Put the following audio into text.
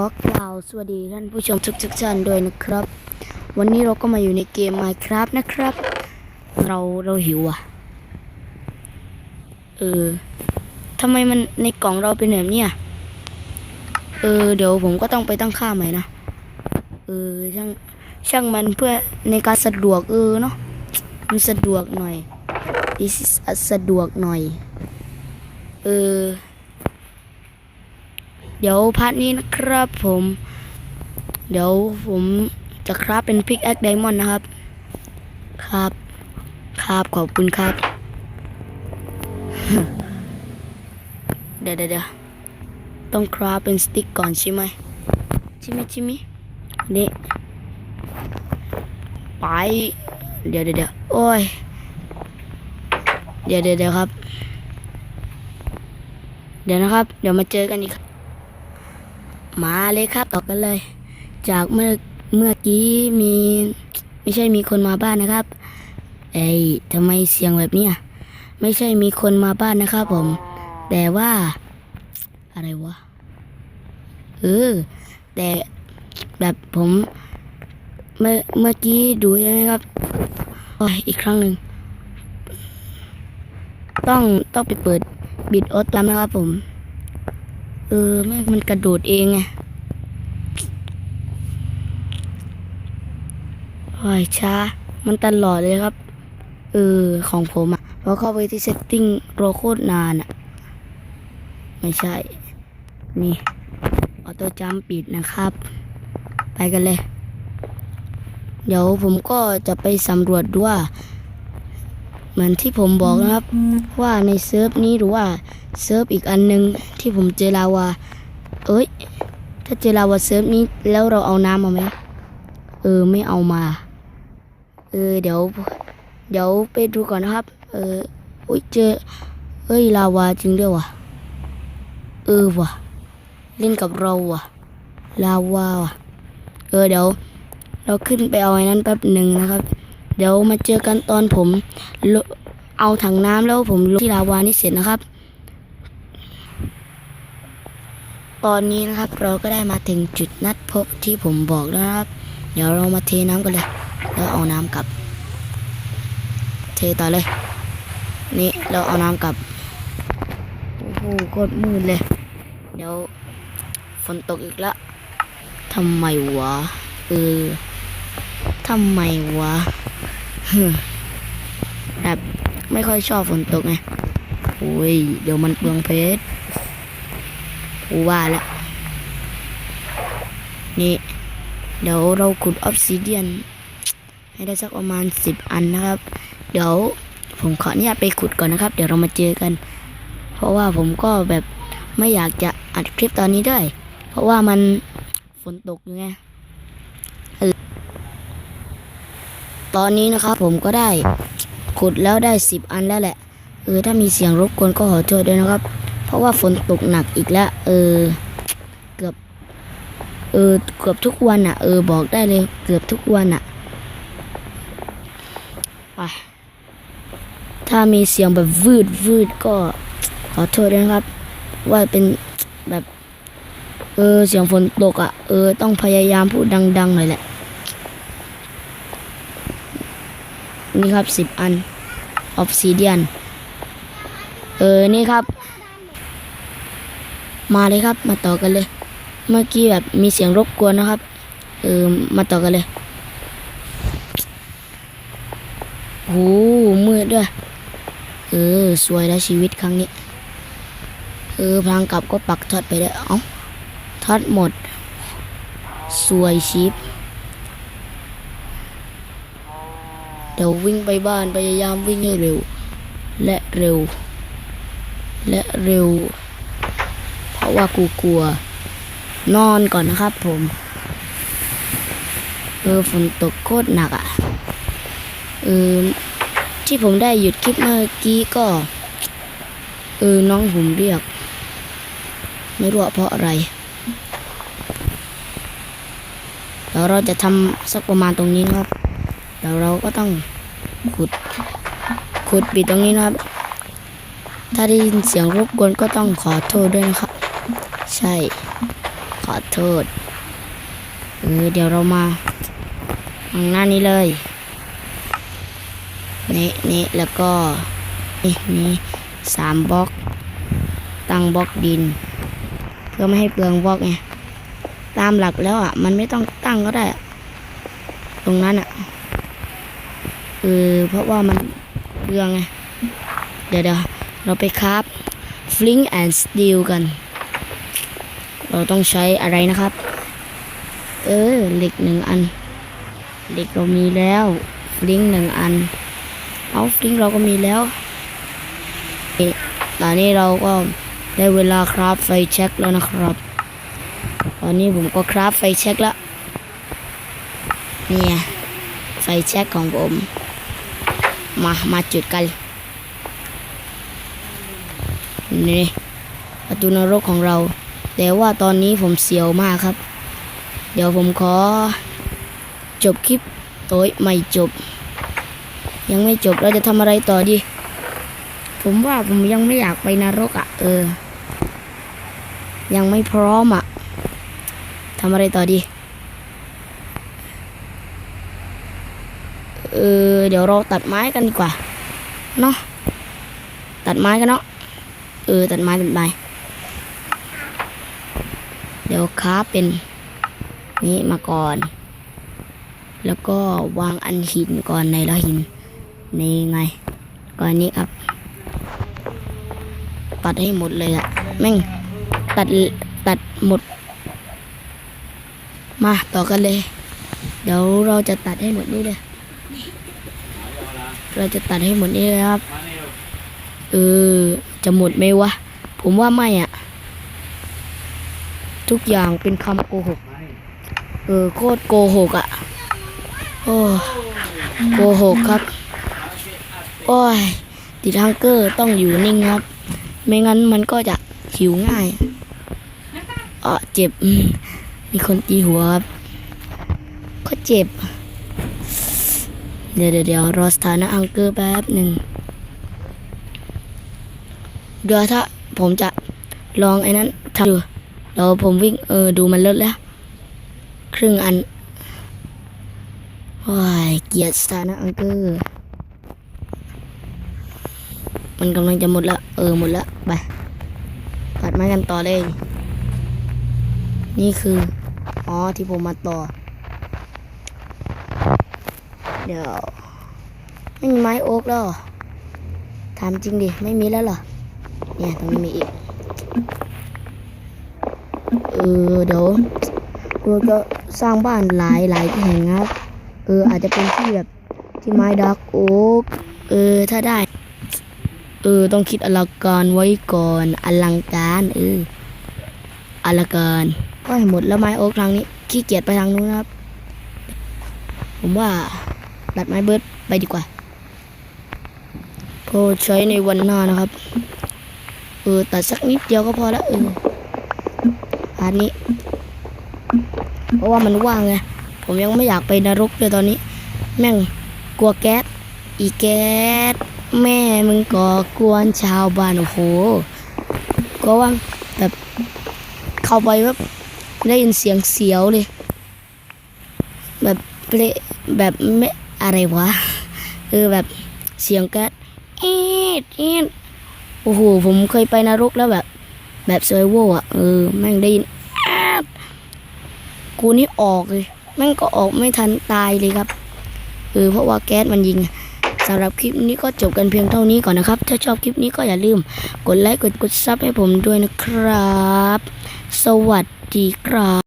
อกล่าวสวัสดีท่านผู้ชมทุกทุกๆท่านด้วยนะครับ วันนี้เราก็มาอยู่ในเกม Minecraft นะครับ เราเราหิวอะ เออทำไมมันในกล่องเราเป็นแบบเนี้ยเออ เดี๋ยวผมก็ต้องไปตั้งค่าใหม่นะ เออ ช่างช่างมันเพื่อในการสะดวกเออเนาะมันสะดวกหน่อย this is สะดวกหน่อย เออ เดี๋ยวพาร์ทนี้นะครับผม เดี๋ยวผมจะคราฟเป็นพิกแอคไดมอนด์นะครับ ครับ ครับขอบคุณครับ เดี๋ยวเดี๋ยวเดี๋ยวต้องคราฟเป็นสติ๊กก่อนใช่ไหมใช่ไหมใช่ไหมนี่ไปเดี๋ยวเดี๋ยวเดี๋ยวโอ้ย เดี๋ยวเดี๋ยวครับ เดี๋ยวนะครับ เดี๋ยวมาเจอกันอีก มาเลยครับต่อกันเลย จากเมื่อเมื่อกี้มี ไม่ใช่มีคนมาบ้านนะครับ เอ้ยทำไมเสียงแบบเนี้ยไม่ใช่มีคนมาบ้านนะครับผม แต่ว่า อะไรวะเออแต่แบบผมเมื่อเมื่อกี้ดูใช่ไหมครับโอ้ยอีกครั้งหนึ่งต้องต้องไปเปิดบิดออสตามนะครับผม เออแม่มันกระโดดเองไงโอ้ยช้า มันตลอดเลยครับ เออ ของผมอะพอเข้าไปที่ setting รอโคตรนานอะไม่ใช่ นี่ออโต้จัมปิดนะครับ ไปกันเลย เดี๋ยวผมก็จะไปสำรวจดูว่า เหมือนที่ผมบอกนะครับ ว่าในเซิร์ฟนี้หรือว่าเซิร์ฟอีกอันหนึงที่ผมเจอลาวา เอ้ย ถ้าเจอลาวาเซิร์ฟนี้แล้วเราเอาน้ำมาไหมเออไม่เอามา เออเดี๋ยว เดี๋ยวไปดูก่อนนะครับ เอออุ้ยเจอเอ้ยลาวาจริงด้วยวะเออวะเล่นกับเราวะลาวาว่ะเออเดี๋ยว เราขึ้นไปเอาไอ้นั้นแป๊บหนึ่งนะครับ เดี๋ยวมาเจอกันตอนผมเอาถังน้ำแล้วผมลงที่ลาวานี่เสร็จนะครับ ตอนนี้นะครับเราก็ได้มาถึงจุดนัดพบที่ผมบอกแล้วนะครับ เดี๋ยวเรามาเทน้ำกันเลย แล้วเอาน้ำกลับ เทต่อเลย นี่เราเอาน้ำกลับ โอ้โหโคตรมืดเลย เดี๋ยวฝนตกอีกแล้วทำไมวะ เออทำไมวะ แบบไม่ค่อยชอบฝนตกไงโอ้ย เดี๋ยวมันเปลืองเพชรกูว่าแล้วนี่ เดี๋ยวเราขุดออฟซิเดียน ให้ได้สักประมาณสิบอันนะครับ เดี๋ยวผมขออนุญาตไปขุดก่อนนะครับ เดี๋ยวเรามาเจอกัน เพราะว่าผมก็แบบไม่อยากจะอัดคลิปตอนนี้ด้วย เพราะว่ามันฝนตกอยู่ไง ตอนนี้นะครับผมก็ได้ขุดแล้วได้สิบอันแล้วแหละ เออถ้ามีเสียงรบกวนก็ขอโทษด้วยนะครับ เพราะว่าฝนตกหนักอีกแล้ว เออ เกือบ เออ เกือบทุกวันอะ เออ บอกได้เลย เกือบทุกวันอะไปถ้ามีเสียงแบบวืดวืดก็ขอโทษด้วยนะครับ ว่าเป็นแบบ เออ เสียงฝนตกอะ เออ ต้องพยายามพูดดังๆหน่อยแหละ นี่ครับสิบอันออฟซิเดียนเออนี่ครับ มาเลยครับ มาต่อกันเลย เมื่อกี้แบบมีเสียงรบกวนนะครับ เออมาต่อกันเลยโอ้หมืดด้วย เออ สวยแล้วชีวิตครั้งนี้ เออพลางกลับก็ปักทอดไปได้เอ้าทอดหมด สวยชิป ดี๋ยววิ่งไปบ้านพยายามวิ่งให้เร็ว และเร็ว และเร็ว เพราะว่ากูกลัว นอนก่อนนะครับผมเออฝนตกโคตรหนักอะ่ะเออที่ผมได้หยุดคลิปเมื่อกี้ก็เออน้องผมเรียก ไม่รู้เพราะอะไรแล้วเราจะทำสักประมาณตรงนี้นะครับ แล้วเราก็ต้อง ขุด ขุดปิดตรงนี้นะครับ ถ้าได้ยินเสียงรบกวนก็ต้องขอโทษด้วยนะครับ ใช่ ขอโทษเออเดี๋ยวเรามาทางหน้านี้เลยนี่นี่แล้วก็นี่นี่สามบล็อก ตั้งบล็อกดิน เพื่อไม่ให้เปลืองบล็อกไงตามหลักแล้วอะ มันไม่ต้องตั้งก็ได้ ตรงนั้นอะ เออเพราะว่ามันเปลืองไง เดี๋ยวเดี๋ยวเราไปคราฟ flint and steel กัน เราต้องใช้อะไรนะครับ เออเหล็กหนึ่งอันเหล็กเรามีแล้วฟลิงหนึ่งอัน เอาฟลิงเราก็มีแล้วเอ๊ะตอนนี้เราก็ได้เวลาคราฟไฟแช็กแล้วนะครับ ตอนนี้ผมก็คราฟไฟแช็กแล้ว เนี่ย ไฟแช็กของผม มามาจุดกันนี่ประตูนรกของเรา แต่ว่าตอนนี้ผมเสียวมากครับ เดี๋ยวผมขอ จบคลิปโอ้ยไม่จบ ยังไม่จบเราจะทำอะไรต่อดี ผมว่าผมยังไม่อยากไปนรกอะ่ะ เออ ยังไม่พร้อมอะ่ะทำอะไรต่อดี เออเดี๋ยวเราตัดไม้กันดีกว่าเนาะตัดไม้กันเนาะเออตัดไม้ตัดไม้เดี๋ยวค้าเป็นนี้มาก่อน แล้วก็วางอันหินก่อนในละหินนี่ไงก่อนนี้ครับ ตัดให้หมดเลยอะแม่งตัดตัดหมด มาต่อกันเลย เดี๋ยวเราจะตัดให้หมดนี่เลย เราจะตัดให้หมดนี่เลยครับ เออ จะหมดไหมวะ ผมว่าไม่อะทุกอย่างเป็นคำโกหก เออ โคตรโกหกอะ่ะโอ้โกหกครับ โอ้ย ติดฮังเกอร์ต้องอยู่นิ่งครับ ไม่งั้นมันก็จะหิวง่ายเออเจ็บอืมมีคนตีหัวครับ ก็เจ็บ เดี๋ยวเดี๋ยวรอสถานะฮังเกอร์แป๊บหนึ่งเดี๋ยวถ้าผมจะลองไอ้นั้นทำดูแล้วผมวิ่งเออดูมันลดแล้ว ครึ่งอันว้ายเกียดสถานะอังเกอร์มันกำลังจะหมดละเออหมดละไปตัดไม้กันต่อเลย นี่คือ อ๋อที่ผมมาต่อ เดี๋ยวไม่มีไม้โอ๊กแล้วถามจริงดิ ไม่มีแล้วเหรอ เนี่ยตรงนี้มีอีก เออ เดี๋ยวเราจะสร้างบ้านหลายหลายแห่งครับ เออ อาจจะเป็นที่แบบที่ไม้ดักโอ๊กเออ ถ้าได้ เออ ต้องคิดอลังการไว้ก่อน อลังการ เออ อลังการก็หหมดแล้วไม้โอ๊กทางนี้ ขี้เกียจไปทางนู้นครับ ผมว่า ตัดไม้เบิร์ดไปดีกว่าพอใช้ในวันหน้านะครับ เออตัดสักนิดเดียวก็พอแล้วเอออันนี้ เพราะว่ามันว่างไงผมยังไม่อยากไปนรกเลยตอนนี้ แม่งกลัวแก๊สอีแก๊สแม่มึงก่อกวนชาวบ้านโอ้โหก็ว่าแบบเข้าไปแบบได้ยินเสียงเสียวเลย แบบเปะแบบไม่ อะไรวะเออแบบเสียงแก๊สอีดอีดโอ้โหผมเคยไปนรกแล้วแบบ แบบเซอร์โวอะเออแม่งได้ยินกูนี่ออกเลยแม่งก็ออกไม่ทันตายเลยครับเออเพราะว่าแก๊สมันยิงสำหรับคลิปนี้ก็จบกันเพียงเท่านี้ก่อนนะครับ ถ้าชอบคลิปนี้ก็อย่าลืม กดไลค์กดกดซับให้ผมด้วยนะครับ สวัสดีครับ